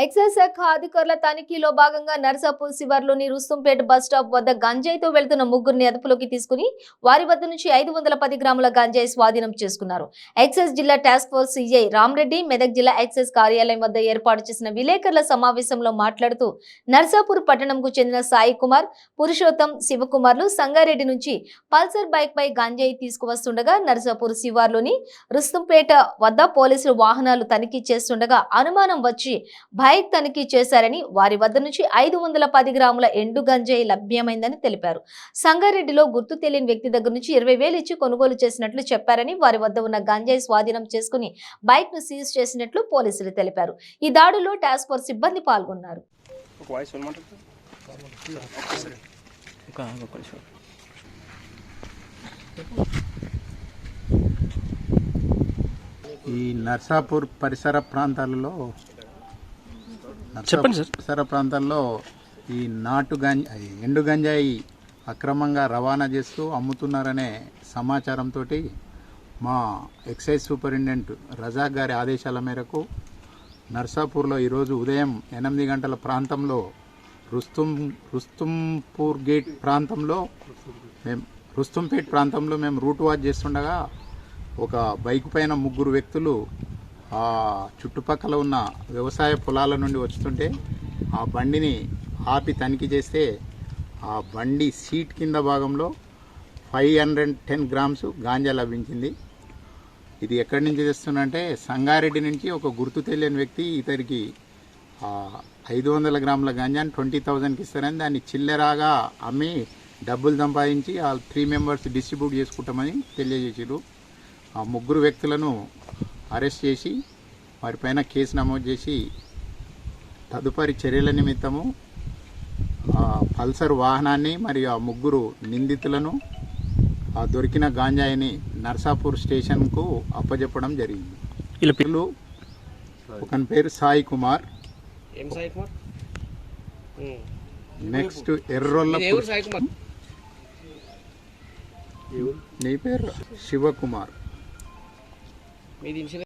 Excise శాఖ అధికారుల తనిఖీలో భాగంగా నర్సాపూర్ శివార్లోని రుస్తుంపేట బస్ స్టాప్ వద్ద గంజాయితో వెళ్తున్న ముగ్గురిని అదుపులోకి తీసుకుని వారి వద్ద నుంచి ఐదు వందల పది గ్రాముల గంజాయి స్వాధీనం చేసుకున్నారు. ఎక్సైజ్ జిల్లా task force CI Ramreddy Medak జిల్లా ఎక్సైజ్ కార్యాలయం వద్ద ఏర్పాటు చేసిన విలేకరుల సమావేశంలో మాట్లాడుతూ నర్సాపూర్ పట్టణంకు చెందిన సాయి కుమార్ పురుషోత్తం శివకుమార్లు సంగారెడ్డి నుంచి పల్సర్ బైక్ పై గంజాయి తీసుకువస్తుండగా నర్సాపూర్ శివార్లోని రుస్తుంపేట వద్ద పోలీసులు వాహనాలు తనిఖీ చేస్తుండగా అనుమానం వచ్చి బైక్ తనిఖీ చేశారని వారి వద్ద నుంచి ఐదు వందల పది గ్రాముల ఎండు గంజాయి లభ్యమైందని తెలిపారు. సంగారెడ్డిలో గుర్తు తెలియని వ్యక్తి దగ్గర నుంచి ఇరవై వేలు ఇచ్చి కొనుగోలు చేసినట్లు చెప్పారని వారి వద్ద ఉన్న గంజాయి స్వాధీనం చేసుకుని బైక్ను సీజ్ చేసినట్లు పోలీసులు తెలిపారు. ఈ దాడిలో టాస్క్ ఫోర్స్ సిబ్బంది పాల్గొన్నారు. ఈ నర్సాపూర్ పరిసర ప్రాంతాలలో చెప్పండి సార్. పరిసర ప్రాంతాల్లో ఈ నాటు గంజాయి ఎండు గంజాయి అక్రమంగా రవాణా చేస్తూ అమ్ముతున్నారనే సమాచారంతో మా ఎక్సైజ్ సూపరింటెండెంట్ రజాక్ గారి ఆదేశాల మేరకు నర్సాపూర్లో ఈరోజు ఉదయం ఎనిమిది గంటల ప్రాంతంలో రుస్తుం రుస్తుంపూర్ గేట్ ప్రాంతంలో మేము రుస్తుంపేట్ ప్రాంతంలో మేము రూట్ వాచ్ చేస్తుండగా ఒక బైక్ పైన ముగ్గురు వ్యక్తులు చుట్టుపక్కల ఉన్న వ్యవసాయ పొలాల నుండి వస్తుంటే ఆ బండిని ఆపి తనిఖీ చేస్తే ఆ బండి సీట్ కింద భాగంలో five hundred ten grams ganja లభించింది. ఇది ఎక్కడి నుంచి తెస్తుందంటే సంగారెడ్డి నుంచి ఒక గుర్తు తెలియని వ్యక్తి ఇతనికి ఐదు వందల గ్రాముల గంజాని ట్వంటీ థౌజండ్కి ఇస్తారని దాన్ని చిల్లెరాగా అమ్మి డబ్బులు సంపాదించి ఆ త్రీ మెంబర్స్ డిస్ట్రిబ్యూట్ చేసుకుంటామని తెలియజేసారు ఆ ముగ్గురు వ్యక్తులను అరెస్ట్ చేసి వారిపైన కేసు నమోదు చేసి తదుపరి చర్యల నిమిత్తము ఆ పల్సర్ వాహనాన్ని మరియు ఆ ముగ్గురు నిందితులను ఆ దొరికిన గాంజాయిని నర్సాపూర్ స్టేషన్కు అప్పజెప్పడం జరిగింది. వీళ్ళ పేరు వీళ్ళు ఒకని పేరు సాయి కుమార్. నెక్స్ట్ ఎర్రొల్ల నీ పేరు శివకుమార్. Medium.